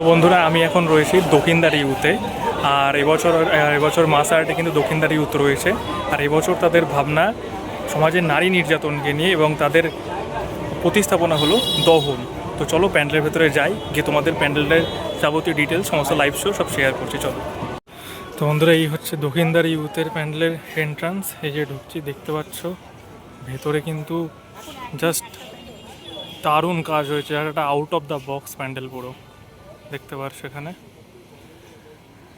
বন্ধুরা, আমি এখন রয়েছি দক্ষিণদারি ইউতে আর এবছর এবছর মাস আর্টে কিন্তু দক্ষিণদারি ইউথ রয়েছে। আর এবছর তাদের ভাবনা, সমাজের নারী নির্যাতনকে নিয়ে এবং তাদের প্রতিস্থাপনা হলো দহন। তো চলো প্যান্ডেলের ভেতরে যাই, গিয়ে তোমাদের প্যান্ডেলের যাবতীয় ডিটেলস সমস্ত লাইভ শো সব শেয়ার করছি, চলো। তো বন্ধুরা, এই হচ্ছে দক্ষিণদারি ইউথের প্যান্ডেলের এন্ট্রান্স এই যে ঢুকছি, দেখতে পাচ্ছ? ভেতরে কিন্তু জাস্ট দারুণ কাজ হয়েছে। একটা out of the box pandal পুরো। দেখতে পারছ এখানে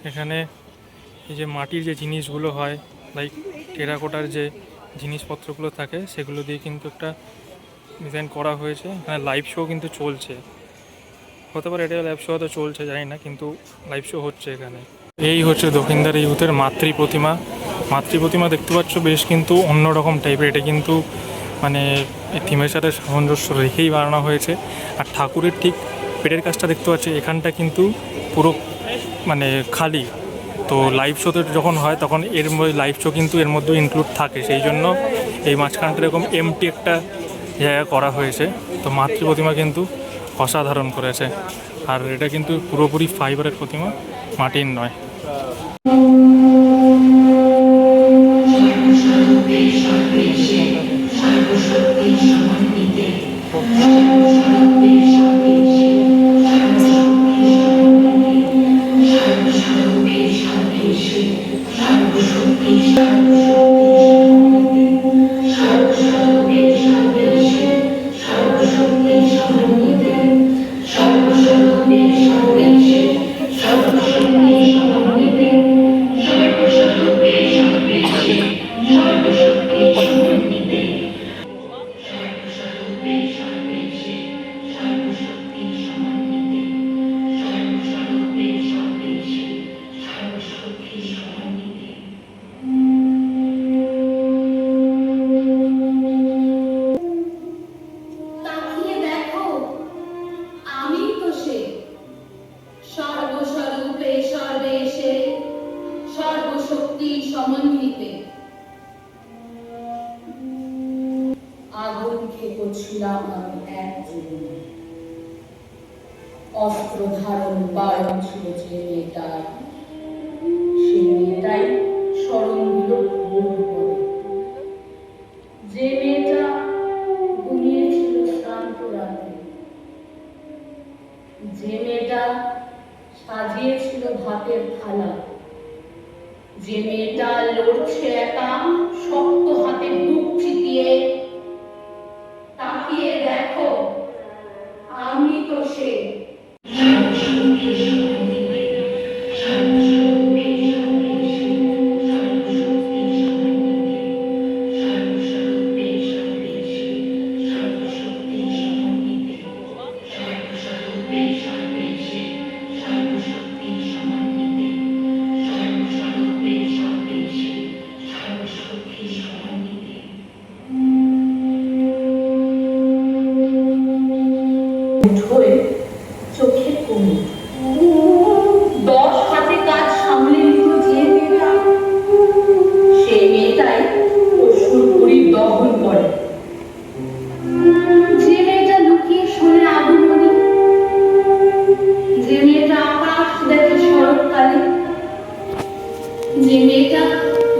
এখানে এই যে মাটির যে জিনিসগুলো হয় লাইক টেরাকোটার যে জিনিসপত্রগুলো থাকে, সেগুলো দিয়ে কিন্তু একটা ডিজাইন করা হয়েছে। এখানে লাইভ শো কিন্তু চলছে। হতে পারে এটা লাইভ শো হয়তো চলছে, জানি না, কিন্তু লাইভ শো হচ্ছে এখানে। এই হচ্ছে দক্ষিণদার ইউথের মাতৃ প্রতিমা। মাতৃ প্রতিমা দেখতে পাচ্ছ বেশ কিন্তু অন্যরকম টাইপের এটা কিন্তু মানে থিমের সাথে সামঞ্জস্য রেখেই বানানো হয়েছে। আর ঠাকুরের ঠিক পেটের কাজটা দেখতে পাচ্ছি, এখানটা কিন্তু পুরো মানে খালি। তো লাইভ শোতে যখন হয় তখন এর মধ্যে লাইভ শো কিন্তু এর মধ্যে ইনক্লুড থাকে। সেই জন্য এই মাঝখানটা এরকম এমটি একটা জায়গা করা হয়েছে। তো মাতৃ প্রতিমা কিন্তু অসাধারণ করেছে। আর এটা কিন্তু পুরোপুরি ফাইবারের প্রতিমা, মাটির নয়। তাকিয়ে আমি এক অস্ত্র ধারণ বারণ ছিল যে মেয়েটার। সে মেয়েটাই স্মরণ দিল যে মেয়েটা ঘুমিয়েছিল শ্রান্ত রাতে যে মেয়েটা সাজিয়েছিল ভাতের থালা, যে মেয়েটা লড়ছে একা শক্ত হাতে বুক চিতিয়ে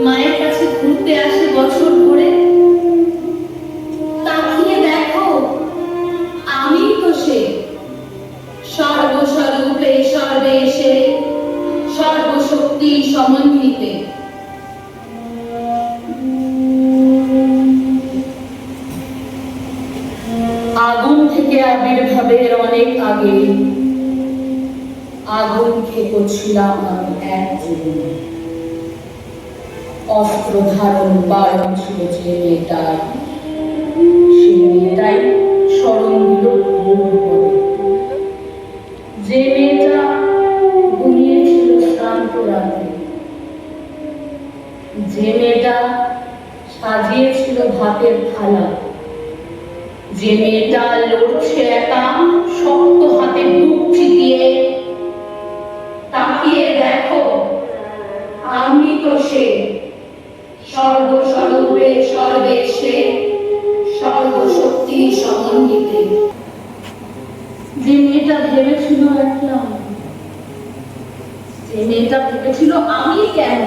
মায়ের কাছে ঘুরতে আসে বছর ধরে। তাকিয়ে দেখো আমি তো সে। সর্বস্বরূপে, সর্বেশে, সর্বশক্তি সমন্বিতে। আগুন থেকে আবির্ভাবের অনেক আগে, আগুন খেপেছিলাম আমি এক জীবনে অস্ত্র ধারণ বারণ ছিল যে মেয়েটার সে মেয়েটাই স্মরণ দিল যে মেয়েটা ঘুমিয়েছিল শ্রান্ত রাতে, যে মেয়েটা সাজিয়েছিল ভাতের থালা, যে মেয়েটা লড়ছে একা শক্ত হাতে বুক যে মেয়েটা ভেবেছিল একলা মেয়েটা ভেবেছিল আমি কেন?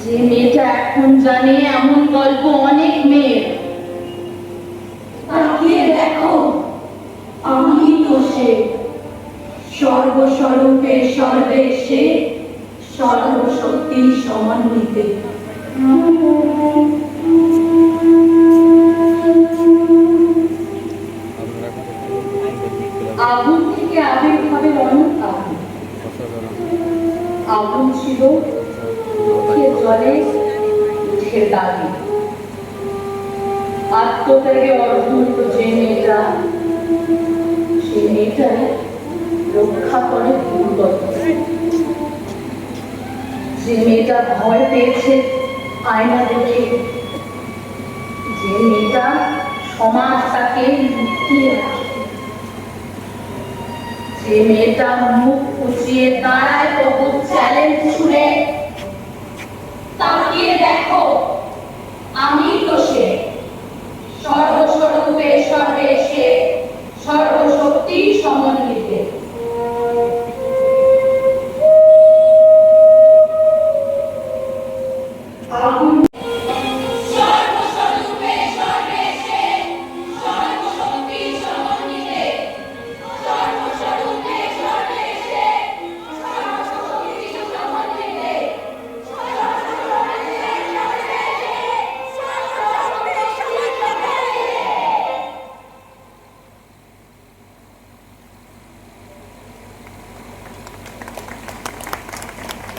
যে মেয়েটা এখন জানে এমন গল্প অনেক মেয়ের। তাকিয়ে দেখো, আমি তো সে সর্বস্বরূপে সর্বেশে সর্বশক্তি সমন্বিতে। আগুন থেকে আবির্ভাবের অনেক আগুন। ছিল জলে দাবি আত্মত্যাগে অর্ধন্ত যে মেয়েটা, সে মেয়েটাই রক্ষা করে দুর্গত যে মেয়েটা ভয় পেয়েছে আয়না দেখে, যে মেয়েটা সমাজ তাকে লুকিয়ে মেয়েটা মুখ দাঁড়ায় চ্যালেঞ্জ শুনে। তাকিয়ে দেখো আমি তো সে। সর্বস্বরূপে সর্বে সে। সর্ব